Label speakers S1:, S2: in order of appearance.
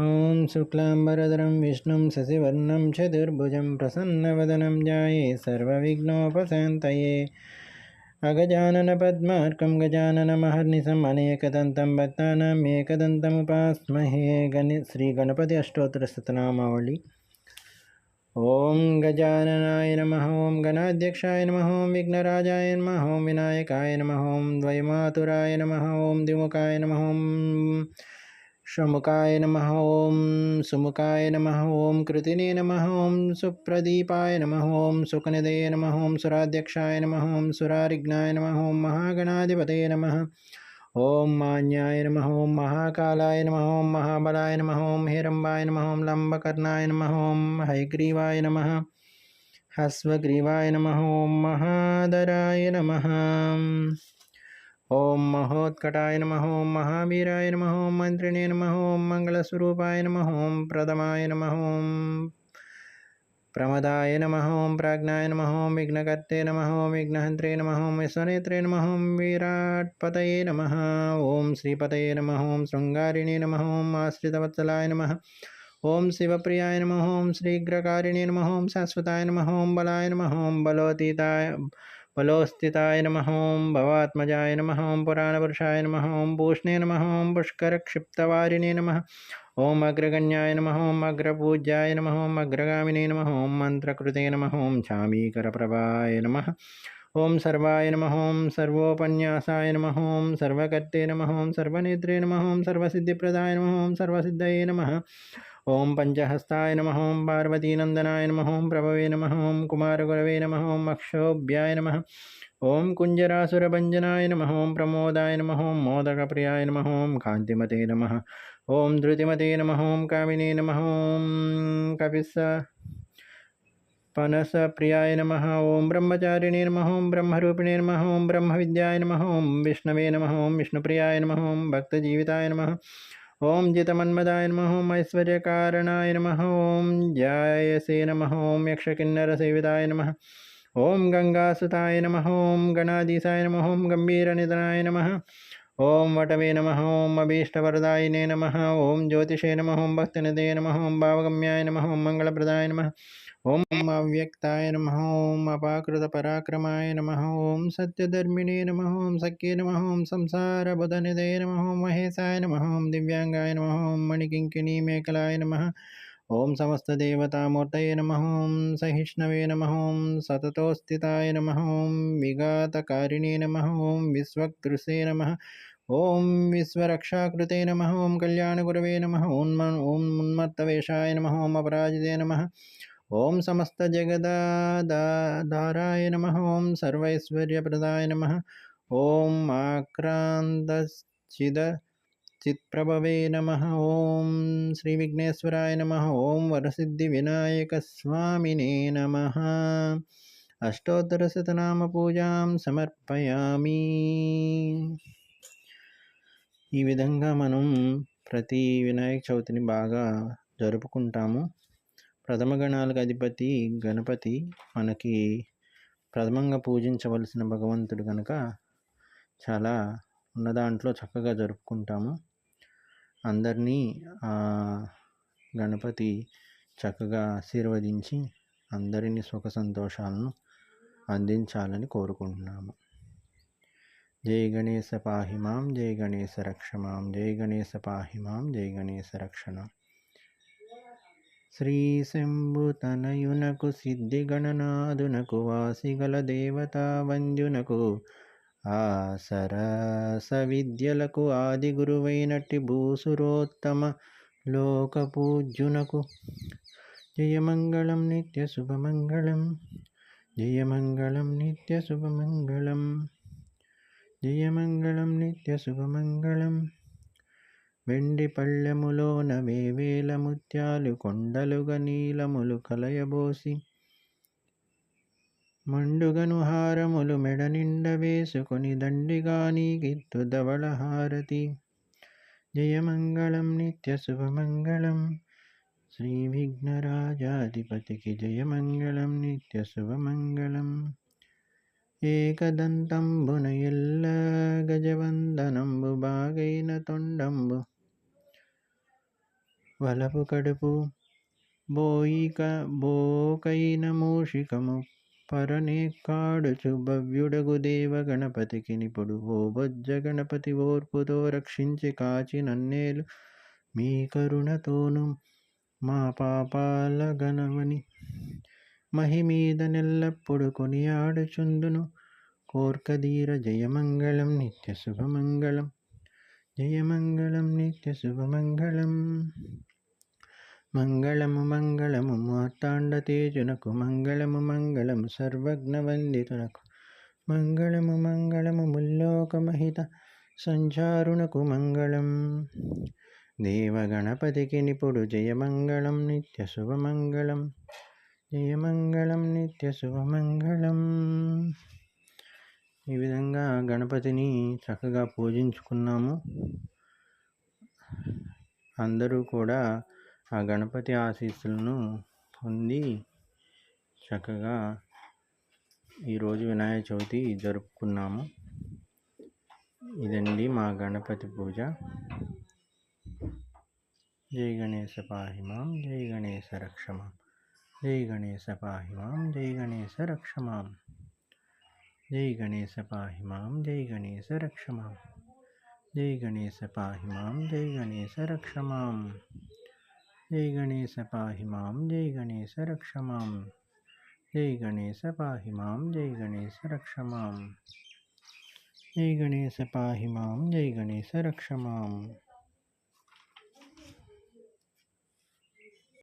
S1: ॐ शुक्लाम्बरधरं विष्णुं शशिवर्णं चतुर्भुजं प्रसन्नवदनं ध्याये सर्वविघ्नोपशान्तये। अगजाननपद्मार्कं गजाननमहर्निशम् अनेकदन्तं भक्तानाम् एकदन्तमुपास्महे। गणि श्रीगणपति अष्टोत्तरशतनामावళి ॐ गजाननाय नमः ॐ गणाध्यक्षाय नमः ॐ विघ्नराजाय नमः ॐ विनायकाय नमः ॐ द्वैमातुराय नमः ॐ द्विमुखाय नमः शमुकाय नमः ॐ सुमुखाय नमः ॐ कृतिने नमः ॐ सुप्रदीपाय नमः ॐ सुकनिदये नमः ॐ सुराध्यक्षाय नमः ॐ सुरारिघ्नाय नमः ॐ महागणाधिपतये नमः ॐ मान्याय नमः ॐ महाकालाय नमः ॐ महाबलाय नमः ॐ हिरम्बाय नमः ॐ लम्बकर्णाय नमः ॐ हैग्रीवाय नमः हस्वग्रीवाय नमः ॐ महादराय नमः ओम महोत्कटाय नम ओम महावीराय नम ओम मंत्रिणे नम ओम मंगलस्वरूपाय नम ओम प्रदमाय नम ओम प्रमदाय नम ओम प्राज्ञाय नम ओम विघ्नकर्ते नम ओम विघ्नहंत्रे नम ओम विश्वनेत्रे नम ओम विराटपतये नम ओं श्रीपतये नम ओम शृंगारिणे नम ओम आश्रितवत्सलाय नम ओं शिवप्रियाय नम ओम श्रीग्रकारिणे नम ओम शाश्वताय नम ओम बलाय नम ओम बलोतीताय बलोस्थिताय नमः ॐ भवात्मजाय नमः ॐ पुराणपुरुषाय नमः ॐ पूष्णे नमः ॐ पुष्करक्षिप्तवारिणे नमः ॐ अग्रगण्याय नमः ॐ अग्रपूज्याय नमः ॐ अग्रगामिने नमः ॐ मन्त्रकृते नमः ॐ छामीकरप्रभाय नमः ॐ सर्वाय नमः ॐ सर्वोपन्यासाय नमः ॐ सर्वकर्ते नमः ॐ सर्वनेत्रे नमः ॐ सर्वसिद्धिप्रदाय नमः ॐ सर्वसिद्धये नमः ॐ पञ्चहस्ताय नमः ॐ पार्वतीनन्दनाय नमः ॐ प्रभवे नमः ॐ कुमारगुरवे नमः ॐ अक्षोभ्याय नमः ॐ कुञ्जरासुरभञ्जनाय नमः ॐ प्रमोदाय नमः ॐ मोदकप्रियाय नमः ॐ कान्तिमते नमः ॐ धृतिमते नमः ॐ कामिने नमः ॐ कपिस पनसप्रियाय नमः ॐ ब्रह्मचारिणे नमः ॐ ब्रह्मरूपिणे नमः ॐ ब्रह्मविद्याय नमः ॐ विष्णवे नमः ॐ विष्णुप्रियाय नमः ॐ भक्तजीविताय नमः ओं जितमन्मदाय नम। ओम ऐश्वर्यकारणाय नम। ओं जायसे नम ओम यक्षकिन्नरसेविताय नम। ओम गंगासुताय नम। ओम गणाधीशाय नम। ओं गंभीर गंभीरनिधनाय नम। ॐ वटवे नमः ॐ अभीष्टवरदायिने नमः ॐ ज्योतिषे नमः ॐ भक्तिनिधये नमः ॐ भावगम्याय नमः ॐ मङ्गलप्रदाय नमः ॐ अव्यक्ताय नमः ॐ अपाकृतपराक्रमाय नमः ॐ सत्यधर्मिणे नमः ॐ सख्ये नमः ॐ संसारबुधनिधये नमः ॐ महेशाय नमः ॐ दिव्याङ्गाय नमः ॐ मणिकिङ्किणीमेकलाय नमः ॐ समस्तदेवतामूर्तये नमः ॐ सहिष्णवे नमः ॐ सततोस्थिताय नमः ॐ विघातकारिणे नमः ॐ विश्वक्तृसे नमः ఓం విశ్వరక్షాకృతే నమ ఓం కళ్యాణగురవే నమ ఓం ఓం ఉన్మత్తవేషాయ నమ ఓం అపరాజితే నమ ఓం సమస్త జగదాధారాయ నమ ఓం సర్వైశ్వర్యప్రదాయ నమ ఓం ఆక్రాంతచిద చిత్ప్రభవే నమ ఓం శ్రీ విఘ్నేశ్వరాయ నమ ఓం వరసిద్ధి వినాయక స్వామినే నమ. అష్టోత్తరశతనామ పూజాం సమర్పయామి. ఈ విధంగా మనం ప్రతి వినాయక చవితిని బాగా జరుపుకుంటాము. ప్రథమ గణాలకు అధిపతి గణపతి మనకి ప్రథమంగా పూజించవలసిన భగవంతుడు కనుక చాలా ఉన్న దాంట్లో చక్కగా జరుపుకుంటాము. అందరినీ ఆ గణపతి చక్కగా ఆశీర్వదించి అందరినీ సుఖ సంతోషాలను అందించాలని కోరుకుంటున్నాము. జై గణేశ పాహిమాం జై గణేశ రక్షమాం జై గణేశ పాహిమాం జై గణేశ రక్షణ శ్రీ శంభుతనయునకు సిద్ధి గణనాదునకు వాసిగల దేవతా వంద్యునకు ఆ సరస విద్యలకు ఆది గురువైనట్టి భూసురోత్తమ లోకపూజ్యునకు జయమంగళం నిత్య శుభమంగళం జయమంగళం నిత్య శుభమంగళం. జయమంగళం నిత్య శుభమంగళం. వెండి పళ్ళెములోన వేవేల ముత్యాలు కొండలుగా నీలములు కలయబోసి. మండుగను హారములు మెడ నిండ వేసుకొని దండిగా నీకిత్తు ధవళ హారతి జయమంగళం నిత్య శుభమంగళం. శ్రీ విఘ్నరాజాధిపతికి జయమంగళం నిత్య శుభమంగళం. ఏకదంతంబున ఎల్ల గజవందనంబు బాగైన తొండంబు. వలపు కడుపు బోయిక బోకైన మూషికము పరనేక్కాడుచు భవ్యుడగు దేవ గణపతికి నిపుడు. ఓ బొజ్జ గణపతి ఓర్పుతో రక్షించి కాచి నన్నేలు మీ కరుణతోను మా పాపాల గణమని. మహిమీద నెల్లప్పుడు కొనియాడుచుందును కోర్కధీర జయమంగళం నిత్య శుభమంగళం జయమంగళం నిత్య శుభమంగళం. మంగళము మంగళము మార్తాండ తేజునకు మంగళము మంగళము సర్వజ్ఞ వందితునకు మంగళము మంగళము ముల్లోకమహిత సంచారునకు మంగళం. దేవగణపతికి నిపుడు జయమంగళం నిత్య శుభమంగళం. జయమంగళం నిత్య శుభమంగళం. ఈ విధంగా గణపతిని చక్కగా పూజించుకున్నాము. అందరూ కూడా ఆ గణపతి ఆశీస్సులను పొంది చక్కగా ఈరోజు వినాయక చవితి జరుపుకున్నాము. ఇదండి మా గణపతి పూజ. జై గణేశ పాహిమాం జై గణేశ రక్షమాం. जय गणेश पाहि मां जय गणेश रक्ष मां जय गणेश पाहि मां जय गणेश रक्ष मां जय गणेश पाहि मां जय गणेश रक्ष मां जय गणेश पाहि मां जय गणेश रक्ष मां जय गणेश पाहि मां जय गणेश रक्ष मां जय गणेश पाहि मां जय गणेश रक्ष मां